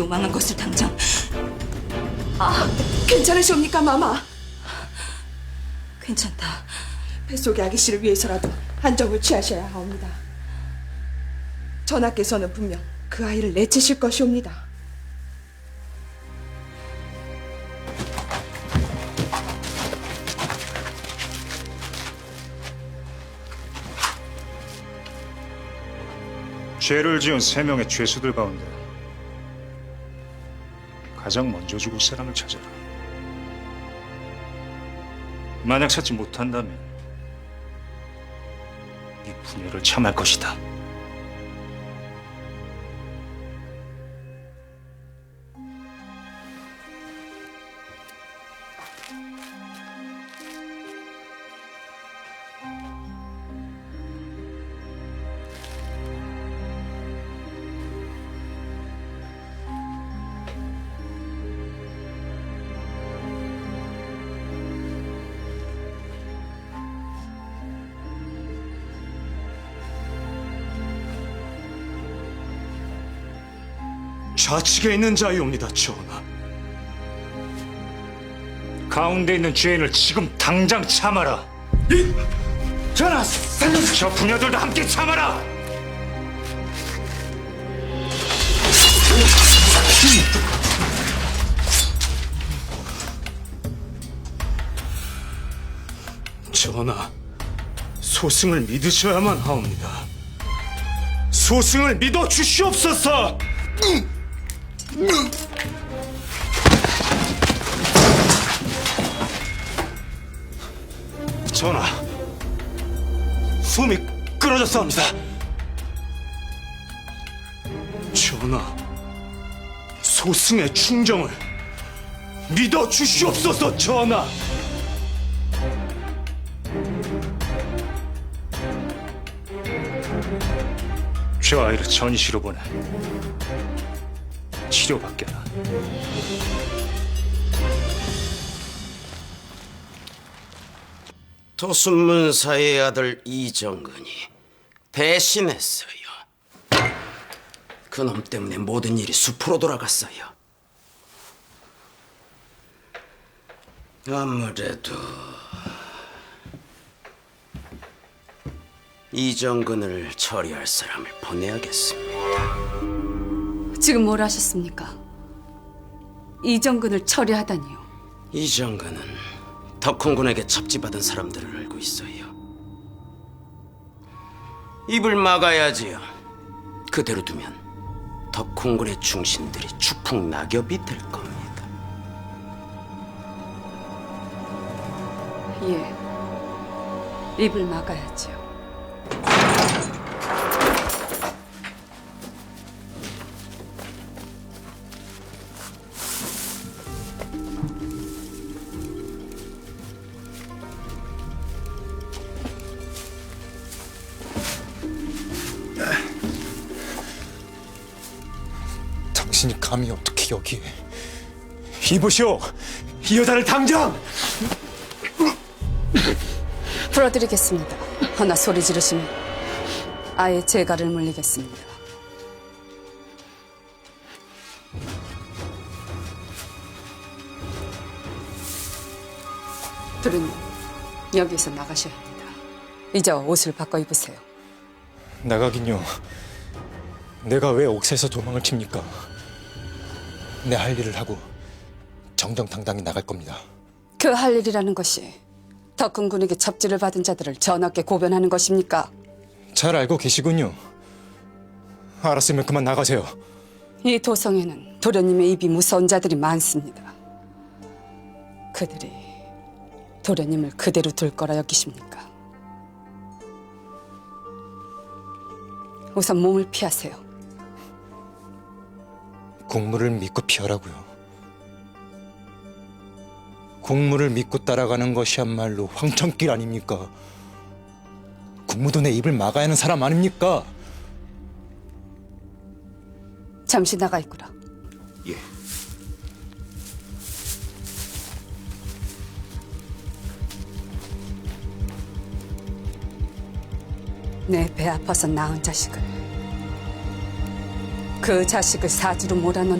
요망한 것을 당장 괜찮으십니까, 마마? 괜찮다. 뱃속의 아기 씨를 위해서라도 한정을 취하셔야 하옵니다. 전하께서는 분명 그 아이를 내치실 것이옵니다. 죄를 지은 세 명의 죄수들 가운데 가장 먼저 죽을 사람을 찾아라. 만약 찾지 못한다면 이 분열을 참할 것이다. 좌측에 있는 자이옵니다, 전하. 가운데 있는 죄인을 지금 당장 참아라. 전하, 살려주세요. 저 부녀들도 함께 참아라. 전하, 소승을 믿으셔야만 하옵니다. 소승을 믿어 주시옵소서. 전하, 숨이 끊어졌사옵니다. 전하, 소승의 충정을 믿어 주시옵소서, 전하. 저 아이를 전시로 보내 치료받게라. 도순문사의 아들 이정근이 배신했어요. 그놈 때문에 모든 일이 숲으로 돌아갔어요. 아무래도 이정근을 처리할 사람을 보내야겠습니다. 지금 뭘 하셨습니까? 이정근을 처리하다니요. 이정근은 덕훈군에게 첩지받은 사람들을 알고 있어요. 입을 막아야지요. 그대로 두면 덕훈군의 중신들이 추풍 낙엽이 될 겁니다. 예. 입을 막아야죠. 당신이 감히 어떻게 여기에? 이보시오, 이 여자를 당장! 풀어드리겠습니다. 하나 소리 지르시면 아예 재갈을 물리겠습니다. 두루님, 여기서 나가셔야 합니다. 이제 옷을 바꿔 입으세요. 나가긴요. 내가 왜 옥새에서 도망을 칩니까? 내 할 일을 하고 정정당당히 나갈 겁니다. 그 할 일이라는 것이 덕훈 군에게 첩지를 받은 자들을 전하께 고변하는 것입니까? 잘 알고 계시군요. 알았으면 그만 나가세요. 이 도성에는 도련님의 입이 무서운 자들이 많습니다. 그들이 도련님을 그대로 둘 거라 여기십니까? 우선 몸을 피하세요. 국물을 믿고 피하라고요. 국물을 믿고 따라가는 것이야말로 황천길 아닙니까? 국무도 내 입을 막아야 하는 사람 아닙니까? 잠시 나가 있거라. 예. 내 배 아파서 낳은 자식을 그 자식을 사주로 몰아넣는